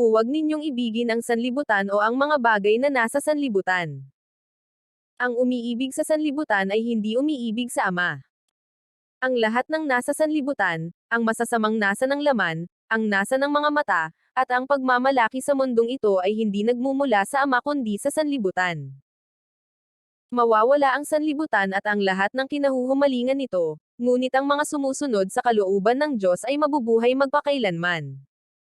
Huwag ninyong ibigin ang sanlibutan o ang mga bagay na nasa sanlibutan. Ang umiibig sa sanlibutan ay hindi umiibig sa Ama. Ang lahat ng nasa sanlibutan, ang masasamang nasa ng laman, ang nasa ng mga mata, at ang pagmamalaki sa mundong ito ay hindi nagmumula sa Ama kundi sa sanlibutan. Mawawala ang sanlibutan at ang lahat ng kinahuhumalingan nito, ngunit ang mga sumusunod sa kalooban ng Diyos ay mabubuhay magpakailanman.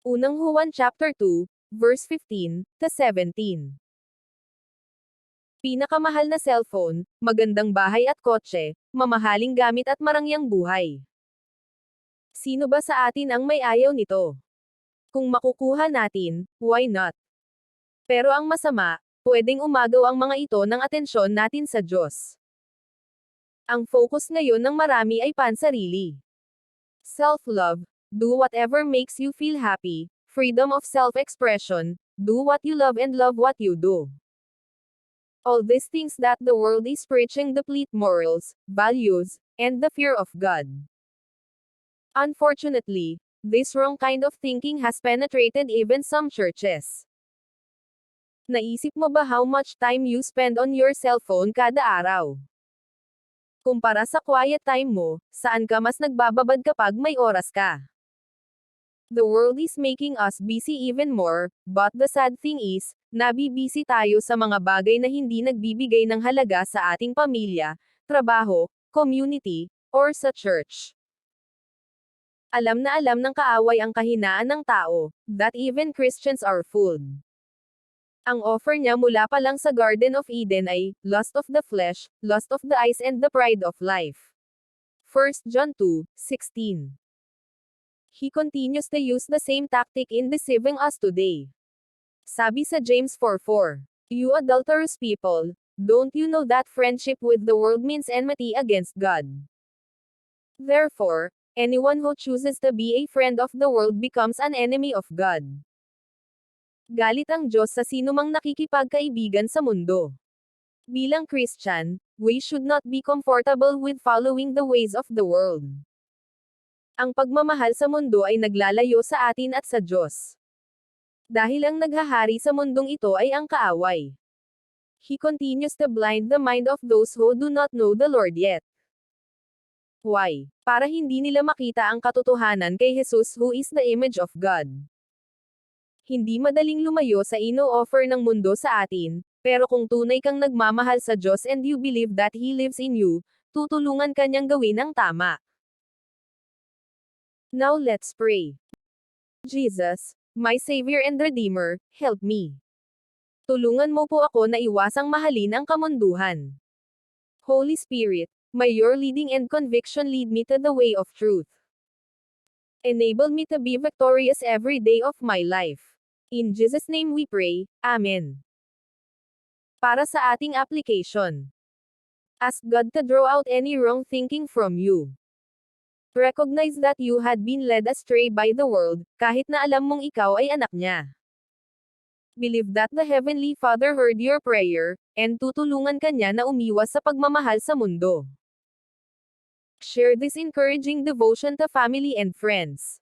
Unang Juan chapter 2, verse 15 to 17. Pinakamahal na cellphone, magandang bahay at kotse, mamahaling gamit at marangyang buhay. Sino ba sa atin ang may ayaw nito? Kung makukuha natin, why not? Pero ang masama, pwedeng umagaw ang mga ito ng atensyon natin sa Diyos. Ang focus ngayon ng marami ay pansarili. Self-love, do whatever makes you feel happy, freedom of self-expression, do what you love and love what you do. All these things that the world is preaching deplete morals, values, and the fear of God. Unfortunately, this wrong kind of thinking has penetrated even some churches. Naisip mo ba how much time you spend on your cellphone kada araw? Kumpara sa quiet time mo, saan ka mas nagbababad kapag may oras ka? The world is making us busy even more, but the sad thing is, nabibisi tayo sa mga bagay na hindi nagbibigay ng halaga sa ating pamilya, trabaho, community, or sa church. Alam na alam ng kaaway ang kahinaan ng tao, that even Christians are fooled. Ang offer niya mula pa lang sa Garden of Eden ay, lust of the flesh, lust of the eyes and the pride of life. 1 John 2, 16 He continues to use the same tactic in deceiving us today. Sabi sa James 4:4, You adulterous people, don't you know that friendship with the world means enmity against God? Therefore, anyone who chooses to be a friend of the world becomes an enemy of God. Galit ang Diyos sa sinumang nakikipagkaibigan sa mundo. Bilang Christian, we should not be comfortable with following the ways of the world. Ang pagmamahal sa mundo ay naglalayo sa atin at sa Diyos. Dahil ang naghahari sa mundong ito ay ang kaaway. He continues to blind the mind of those who do not know the Lord yet. Why? Para hindi nila makita ang katotohanan kay Jesus who is the image of God. Hindi madaling lumayo sa ino-offer ng mundo sa atin, pero kung tunay kang nagmamahal sa Diyos and you believe that He lives in you, tutulungan kanyang gawin ang tama. Now let's pray. Jesus, my Savior and Redeemer, help me. Tulungan mo po ako na iwasang mahalin ang kamunduhan. Holy Spirit, may your leading and conviction lead me to the way of truth. Enable me to be victorious every day of my life. In Jesus' name we pray, Amen. Para sa ating application. Ask God to draw out any wrong thinking from you. Recognize that you had been led astray by the world, kahit na alam mong ikaw ay anak niya. Believe that the Heavenly Father heard your prayer, and tutulungan ka niya na umiwas sa pagmamahal sa mundo. Share this encouraging devotion to family and friends.